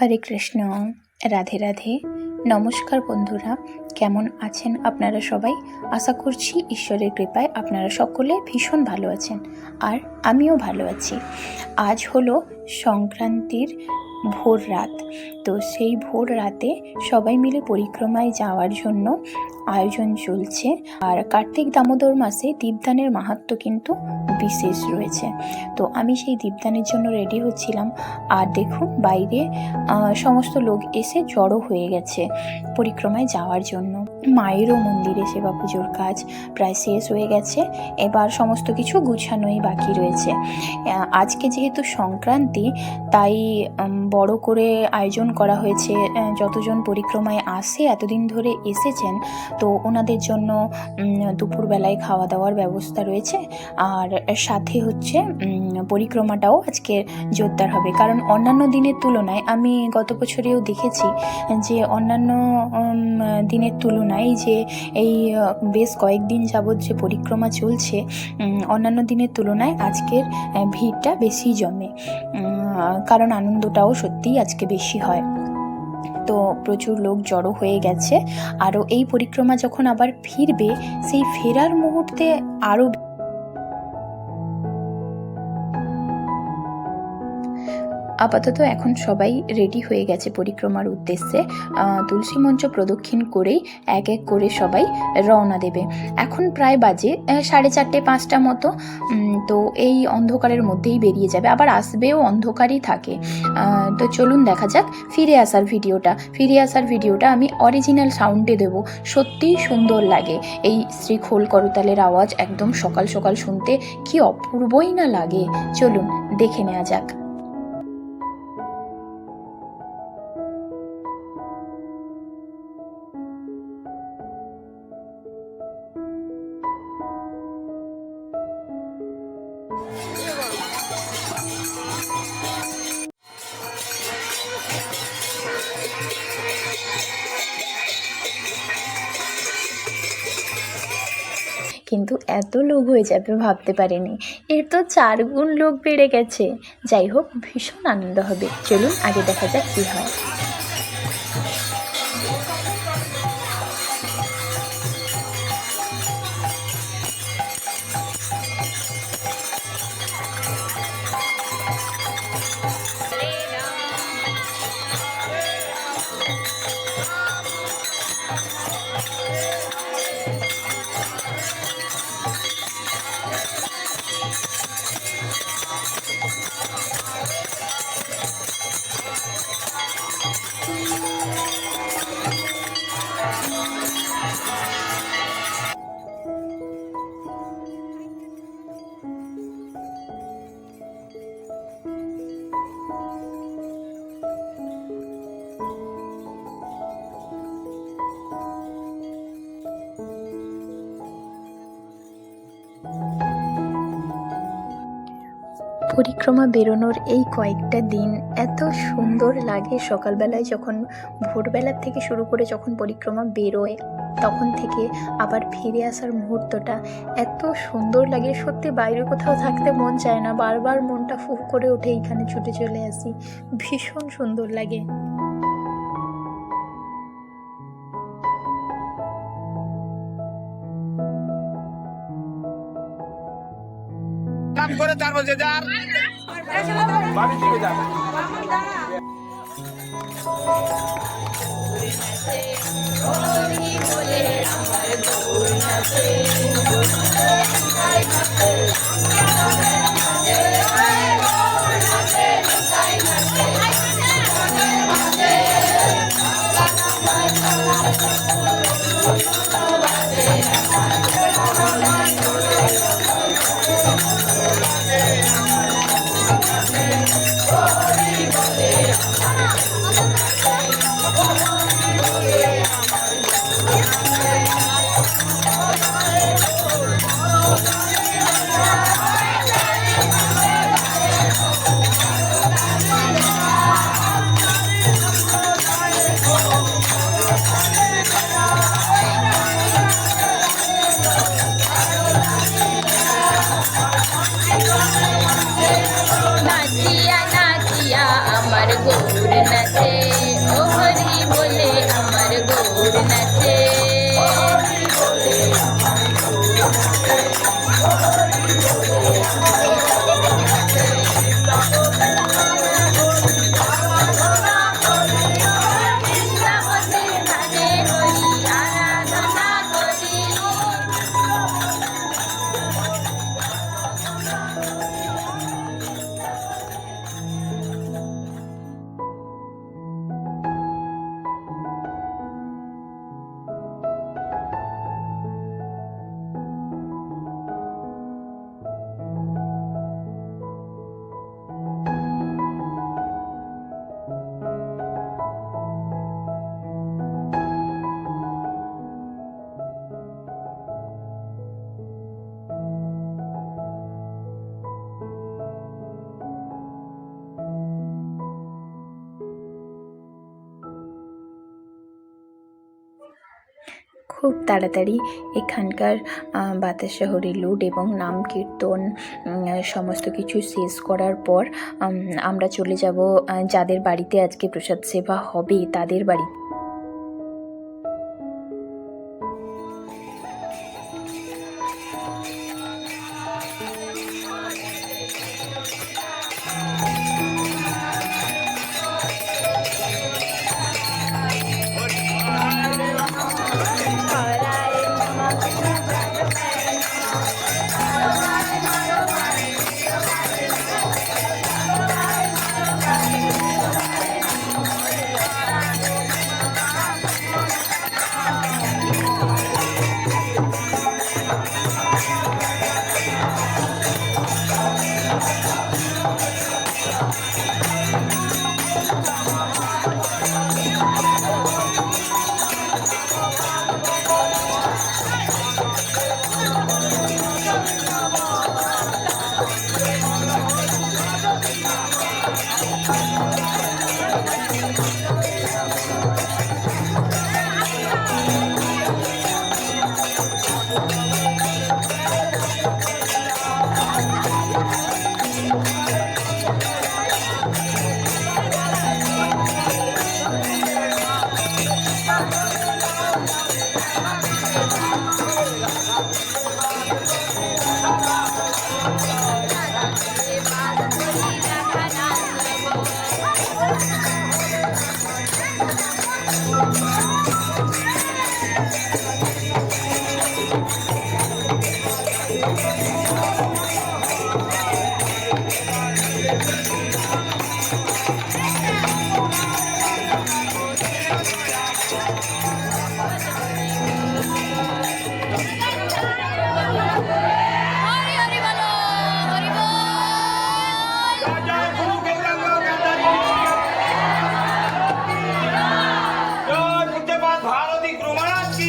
হরে কৃষ্ণ। রাধে রাধে। নমস্কার বন্ধুরা, কেমন আছেন আপনারা সবাই? আশা করছি ঈশ্বরের কৃপায় আপনারা সকলে ভীষণ ভালো আছেন আর আমিও ভালো আছি। আজ হলো সংক্রান্তির ভোর রাত। তো সেই ভোর রাতে সবাই মিলে পরিক্রমায় যাওয়ার জন্য আয়োজন চলছে। আর কার্তিক দামোদর মাসে দীপদানের মাহাত্ম কিন্তু বিশেষ রয়েছে। তো আমি সেই দীপদানের জন্য রেডি হচ্ছিলাম। আর দেখুন, বাইরে সমস্ত লোক এসে জড়ো হয়ে গেছে পরিক্রমায় যাওয়ার জন্য। মায়েরও মন্দিরে সেবা পুজোর কাজ প্রায় শেষ হয়ে গেছে। এবার সমস্ত কিছু গুছানোই বাকি রয়েছে। আজকে যেহেতু সংক্রান্তি, তাই বড় করে আয়োজন করা হয়েছে যতজন পরিক্রমায় আসে, এতদিন ধরে এসেছেন, তো ওনাদের জন্য দুপুরবেলায় খাওয়া দাওয়ার ব্যবস্থা রয়েছে। আর সাথে হচ্ছে পরিক্রমাটাও আজকে জোরদার হবে। কারণ অন্যান্য দিনের তুলনায়, আমি গত বছরেও দেখেছি যে অন্যান্য দিনের তুলনায় যে এই, বেশ কয়েকদিন যাবৎ যে পরিক্রমা চলছে অন্যান্য দিনের তুলনায় আজকের ভিড়টা বেশি জমে। কারণ আনন্দটাও সত্যিই আজকে বেশি হয়। তো প্রচুর লোক জড়ো হয়ে গেছে। আরও এই পরিক্রমা যখন আবার ফিরবে, সেই ফেরার মুহূর্তে আরও আপাতত এখন সবাই রেডি হয়ে গেছে পরিক্রমার উদ্দেশ্যে। তুলসী মঞ্চ প্রদক্ষিণ করেই এক এক করে সবাই রওনা দেবে। এখন প্রায় বাজে সাড়ে চারটে পাঁচটা মতো। তো এই অন্ধকারের মধ্যেই বেরিয়ে যাবে। আবার আসবেও, অন্ধকারই থাকে। তো চলুন দেখা যাক, ফিরে আসার ভিডিওটা। ফিরে আসার ভিডিওটা আমি অরিজিনাল সাউন্ডে দেবো। সত্যিই সুন্দর লাগে। এই শ্রী খোল করতালের আওয়াজ একদম সকাল সকাল শুনতে কি অপূর্বই না লাগে। চলুন দেখে নেওয়া যাক। কিন্তু এত লোক হয়ে যাবে ভাবতে পারিনি। এর তো চার গুণ লোক বেড়ে গেছে। যাই হোক, ভীষণ আনন্দ হবে। চলুন, আগে দেখা যাক কী হয়। পরিক্রমা বেরোনোর এই কয়েকটা দিন এত সুন্দর লাগে সকালবেলায় যখন ভোরবেলার থেকে শুরু করে যখন পরিক্রমা বেরোয়, তখন থেকে আবার ফিরে আসার মুহূর্তটা এত সুন্দর লাগে। সত্যি বাইরে কোথাও থাকতে মন চায় না। বারবার মনটা ফু করে ওঠে এইখানে ছুটে চলে আসি। ভীষণ সুন্দর লাগে। করে তারপর যে যার। বাড়ি থেকে যান নাচিয়া নাচিয়া আমার গৌর নাচে। ও খুব তাড়াতাড়ি এখানকার বাতাসা হরিলুট এবং নাম কীর্তন সমস্ত কিছু শেষ করার পর আমরা চলে যাব যাদের বাড়িতে আজকে প্রসাদ সেবা হবে তাদের বাড়ি।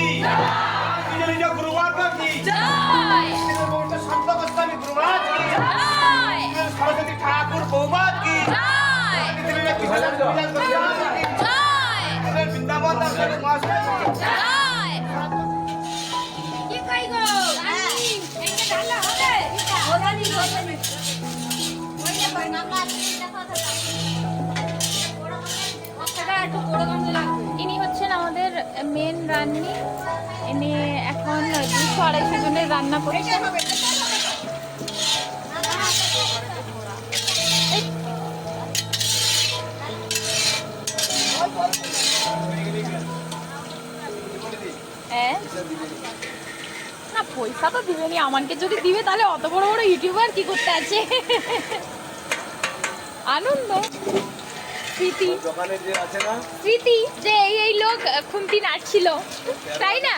নিজ জয় সন্ত গোস্বামী গুরু মহারাজ কি জয় সরস্বতী ঠাকুর বৌবাদ কি জয় জয় বৃন্দাবন কি কই গো এইটা ঢালা হবে ওদানি ওদানি মেন রান্নি। ইনি এখন দুশো আড়াইশো জনের রান্না করছেন হ্যাঁ? না, পয়সা তো দিবেনি, আমাকে যদি দিবে, তাহলে অত বড় বড় ইউটিউবার কি করতে আছে? আনন্দ। স্মৃতি দোকানে যে আছে না? স্মৃতি যে এই এই লোক নাচছিল তাই না?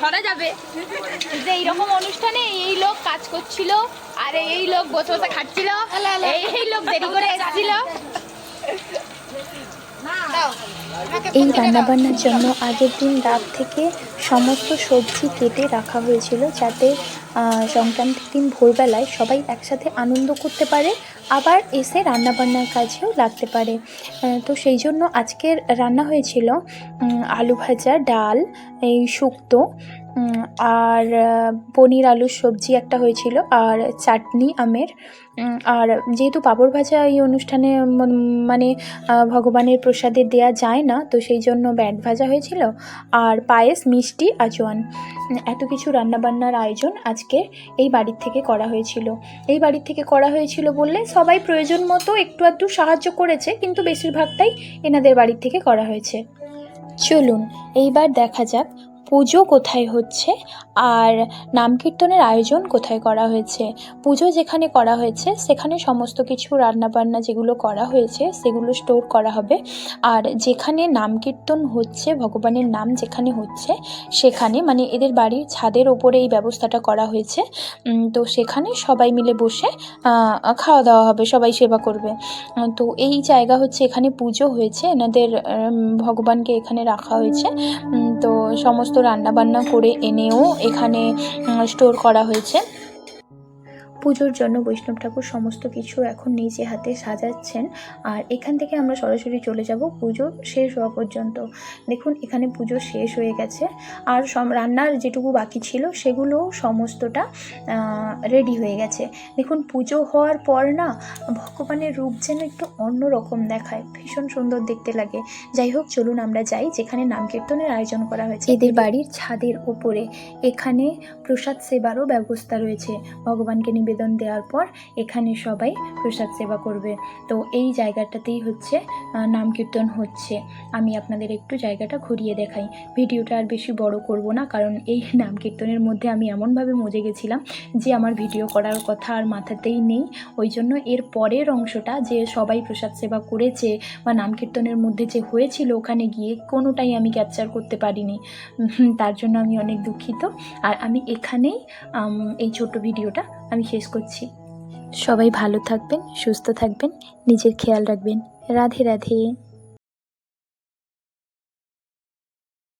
ধরা যাবে। যে এইরকম অনুষ্ঠানে এই লোক কাজ করছিল আর এই লোক বসে বসে খাচ্ছিল এই লোক দেরি করে এসেছিল। এই রান্নাবান্নার জন্য আগের দিন রাত থেকে সমস্ত সবজি কেটে রাখা হয়েছিল যাতে সংক্রান্তির দিন ভোরবেলায় সবাই একসাথে আনন্দ করতে পারে। আবার এসে রান্নাবান্নার কাজেও লাগতে পারে। তো সেই জন্য আজকের রান্না হয়েছিল আলু ভাজা, ডাল, এই শুক্তো আর পনির আলুর সবজি একটা হয়েছিল আর চাটনি আমের। আর যেহেতু পাঁপড় ভাজা এই অনুষ্ঠানে মানে ভগবানের প্রসাদে দেয়া যায় না তো সেই জন্য ব্যাট ভাজা হয়েছিল আর পায়েস মিষ্টি উম, এত কিছু রান্নাবান্নার আয়োজন আজকে এই বাড়ির থেকে করা হয়েছিল। এই বাড়ির থেকে করা হয়েছিল বললে সবাই প্রয়োজন মতো একটু আধটু সাহায্য করেছে কিন্তু বেশিরভাগটাই এনাদের বাড়ির থেকে করা হয়েছে। চলুন এইবার দেখা যাক পুজো কোথায় হচ্ছে? আর নাম কীর্তনের আয়োজন কোথায় করা হয়েছে? পুজো যেখানে করা হয়েছে, সেখানে সমস্ত কিছু রান্নাবান্না যেগুলো করা হয়েছে, সেগুলো স্টোর করা হবে। আর যেখানে নাম কীর্তন হচ্ছে, ভগবানের নাম যেখানে হচ্ছে, সেখানে মানে এদের বাড়ির ছাদের ওপরে এই ব্যবস্থাটা করা হয়েছে। তো সেখানে সবাই মিলে বসে খাওয়া দাওয়া হবে, সবাই সেবা করবে। তো এই জায়গা হচ্ছে এখানে পুজো হয়েছে। এনাদের ভগবানকে এখানে রাখা হয়েছে। তো সমস্ত রান্নাবান্না করে এনেও এখানে স্টোর করা হয়েছে। পুজোর জন্য বৈষ্ণব ঠাকুর সমস্ত কিছু এখন নিজে হাতে সাজাচ্ছেন। আর এখান থেকে আমরা সরাসরি চলে যাব পুজো শেষ হওয়া পর্যন্ত। দেখুন, এখানে পুজো শেষ হয়ে গেছে। আর রান্নার যেটুকু বাকি ছিল, সেগুলো সমস্তটা রেডি হয়ে গেছে। দেখুন, পুজো হওয়ার পর না, ভগবানের রূপ যেন একটু অন্যরকম দেখায়। ভীষণ সুন্দর দেখতে লাগে। যাই হোক, চলুন আমরা যাই, যেখানে নাম কীর্তনের আয়োজন করা হয়েছে। এদের বাড়ির ছাদের ওপরে। এখানে প্রসাদ সেবারও ব্যবস্থা রয়েছে। ভগবানকে নিবেদন দেওয়ার পর এখানে সবাই প্রসাদ সেবা করবে। তো এই জায়গাটাতেই হচ্ছে নাম কীর্তন হচ্ছে। আমি আপনাদের একটু জায়গাটা ঘুরিয়ে দেখাই। ভিডিওটা আর বেশি বড় করব না, কারণ এই নাম কীর্তনের মধ্যে আমি এমনভাবে মজে গেছিলাম যে আমার ভিডিও করার কথা আর মাথাতেই নেই। ওই জন্য এর পরের অংশটা যে সবাই প্রসাদ সেবা করেছে বা নাম কীর্তনের মধ্যে যে হয়েছিল ওখানে গিয়ে কোনোটাই আমি ক্যাপচার করতে পারিনি। তার জন্য আমি অনেক দুঃখিত। আর আমি এখানেই এই ছোট্ট ভিডিওটা আমি শেষ করছি। সবাই ভালো থাকবেন সুস্থ থাকবেন নিজের খেয়াল রাখবেন। রাধে রাধে।